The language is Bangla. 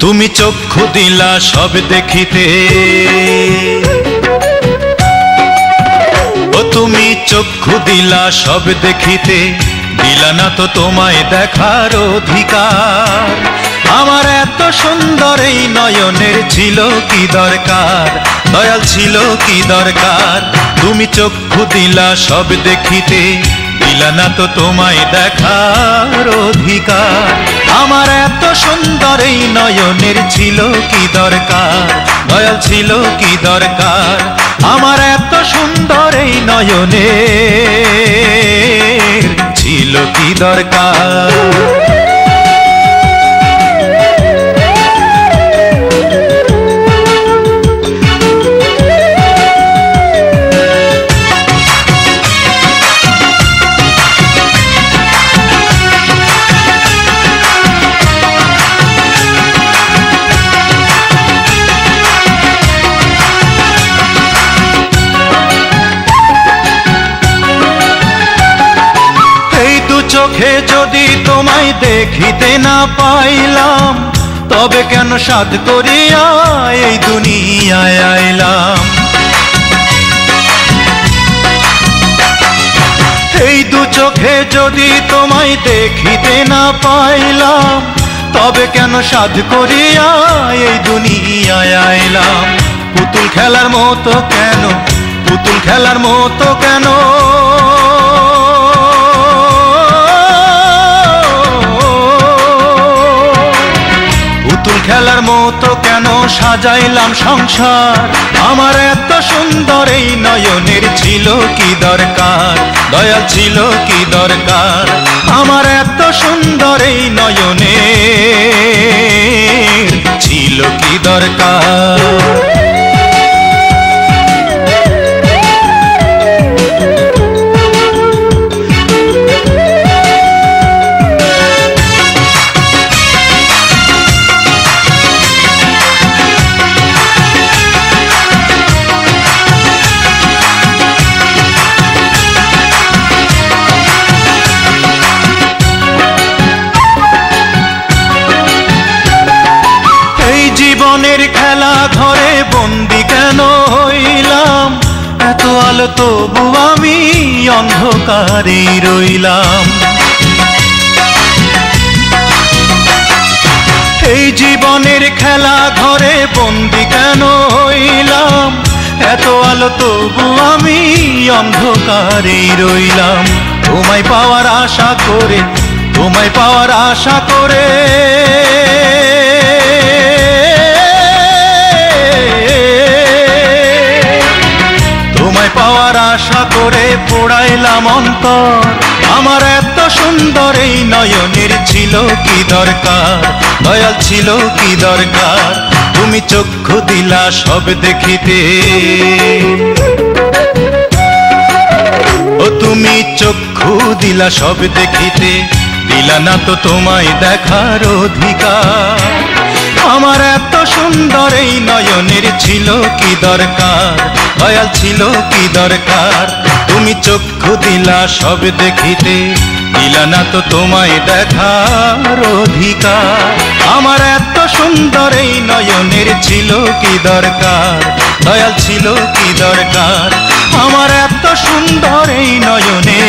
তুমি চক্ষু দিলা সব দেখিতে। ও তুমি চক্ষু দিলা সব দেখিতে, দিলা না তো তোমায় দেখার অধিকার। আমার এত সুন্দর এই নয়নের ছিল কি দরকার? দয়াল ছিল কি দরকার? তুমি চক্ষু দিলা সব দেখিতে দিলা না তো তোমায় দেখার অধিকার। আমার এত সুন্দর এই নয়নের ছিল কি দরকার? দয়াল ছিল কি দরকার? আমার এত সুন্দর এই নয়নের ছিল কি দরকার? চোখে যদি তোমায় দেখিতে না পাইলাম, তবে কেন সাধ করিয়া এই দুনিয়ায় আইলাম? এই দু চোখে যদি তোমায় দেখিতে না পাইলাম, তবে কেন সাধ করিয়া এই দুনিয়ায় আইলাম? পুতুল খেলার মতো কেন? পুতুল খেলার মতো কেন? সাজাইলাম সংসার। আমার এত সুন্দর এই নয়নের ছিল কি দরকার? দয়াল ছিল কি দরকার? আমার এত সুন্দর এই নয়নের ছিল কি দরকার? জীবনের খেলা ঘরে বন্দি কেন হইলাম? এত আলো তবু আমি অন্ধকারে রইলাম। এই জীবনের খেলা ঘরে বন্দি কেন হইলাম? এত আলো তবু আমি অন্ধকারে রইলাম। তোমায় পাওয়ার আশা করে, তোমায় পাওয়ার আশা করে। আশা করে পোড়াইলাম অন্তর। আমার এত সুন্দর এই নয়নের ছিল কি দরকার? দয়াল ছিল কি দরকার? তুমি চক্ষু দিলা সব দেখিতে। ও তুমি চক্ষু দিলা সব দেখিতে। দিলা না তো তোমায় দেখার অধিকার। আমার এত সুন্দর, এই নয়নের ছিল কি দরকার? দয়াল ছিল কি দরকার? তুমি চক্ষু দিলা সব দেখিতে, দিলা না তো তোমায় দেখার অধিকার। আমার এত সুন্দর, এই নয়নের ছিল কি দরকার? দয়াল ছিল কি দরকার? আমার এত সুন্দর, এই নয়নে